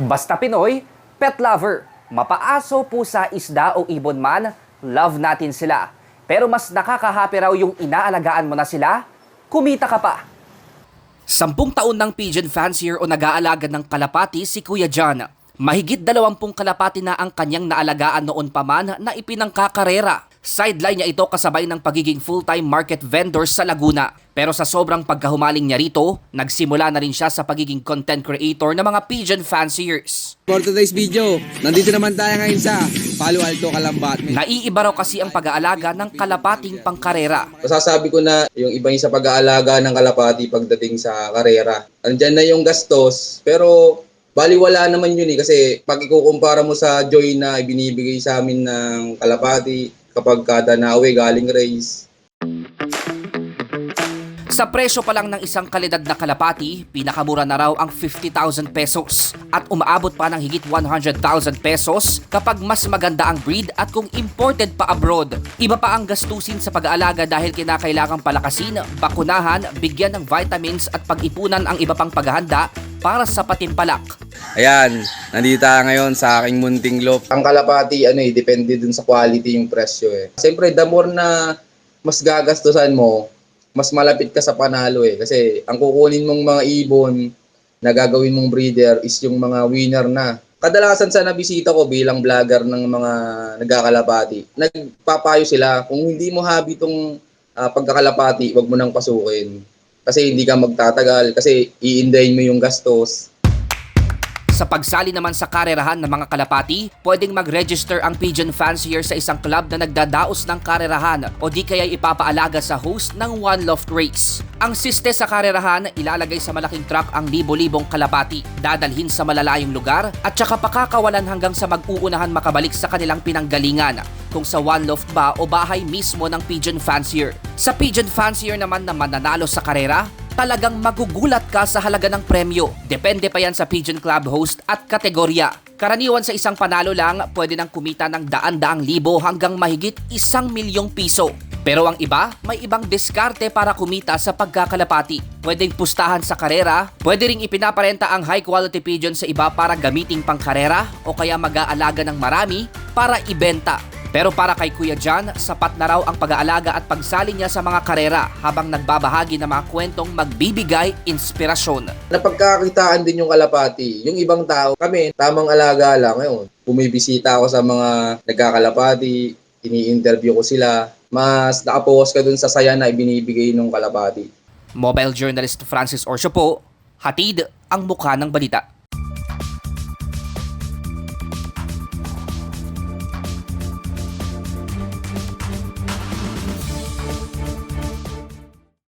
Basta Pinoy, pet lover. Mapaaso, pusa, isda o ibon man, love natin sila. Pero mas nakakahapi raw yung inaalagaan mo na sila, kumita ka pa. Sampung taon ng pigeon fancier o nag-aalaga ng kalapati si Kuya John. Mahigit dalawampung kalapati na ang kanyang naalagaan noon pa man na ipinangkakarera. Sideline niya ito kasabay ng pagiging full-time market vendor sa Laguna. Pero sa sobrang pagkahumaling niya rito, nagsimula na rin siya sa pagiging content creator ng mga pigeon fanciers. For today's video, nandito naman tayo ngayon sa Palo Alto, Kalambat. Naiiba raw kasi ang pag-aalaga ng kalapating pangkarera. Masasabi ko na yung iba yung sa pag-aalaga ng kalapati pagdating sa karera. Andyan na yung gastos, pero baliwala naman yun eh. Kasi pag ikukumpara mo sa joy na ibinibigay sa amin ng kalapati, kapag kada nawe galing race, Sa presyo pa lang ng isang kalidad na kalapati, pinakamura na raw ang 50,000 pesos at umaabot pa ng higit 100,000 pesos kapag mas maganda ang breed at kung imported pa abroad. Iba pa ang gastusin sa pag-aalaga dahil kinakailangang palakasin, bakunahan, bigyan ng vitamins at pag-ipunan ang iba pang paghahanda para sa patimpalak. Ayan, nandito tayo ngayon sa aking munting loop. ang kalapati, ano eh, depende dun sa quality yung presyo eh. Siyempre, the more na mas gagastusan mo, mas malapit ka sa panalo eh. Kasi ang kukunin mong mga ibon na gagawin mong breeder is yung mga winner na. Kadalasan sa nabisita ko bilang vlogger ng mga nagkakalapati, nagpapayo sila kung hindi mo habi itong pagkakalapati, wag mo nang pasukin. Kasi hindi ka magtatagal, kasi iindayin mo yung gastos, Sa pagsali naman sa karerahan ng mga kalapati, pwedeng mag-register ang pigeon fancier sa isang club na nagdadaos ng karerahan o di kaya ipapaalaga sa host ng One Loft Race. Ang siste sa karerahan, ilalagay sa malaking truck ang libo-libong kalapati, dadalhin sa malalayong lugar at saka pakakawalan hanggang sa mag-uunahan makabalik sa kanilang pinanggalingan kung sa One Loft ba o bahay mismo ng pigeon fancier. Sa pigeon fancier naman na mananalo sa karera, talagang magugulat ka sa halaga ng premyo. Depende pa yan sa Pigeon Club host at kategorya. Karaniwan sa isang panalo lang, pwede nang kumita ng daan-daang libo hanggang mahigit isang milyong piso. Pero ang iba, may ibang diskarte para kumita sa pagkakalapati. Pwedeng pustahan sa karera, pwede ring ipinaparenta ang high quality pigeon sa iba para gamiting pang karera o kaya mag-aalaga ng marami para ibenta. Pero para kay Kuya John, sapat na raw ang pag-aalaga at pagsali niya sa mga karera habang nagbabahagi ng mga kwentong magbibigay inspirasyon. napagkakitaan din yung kalapati. Yung ibang tao, kami, tamang alaga lang ngayon. Bumibisita ako sa mga nagkakalapati, ini-interview ko sila. Mas nakapokus ka dun sa saya na ibinibigay ng kalapati. Mobile journalist Francis Orsio po, hatid ang mukha ng balita.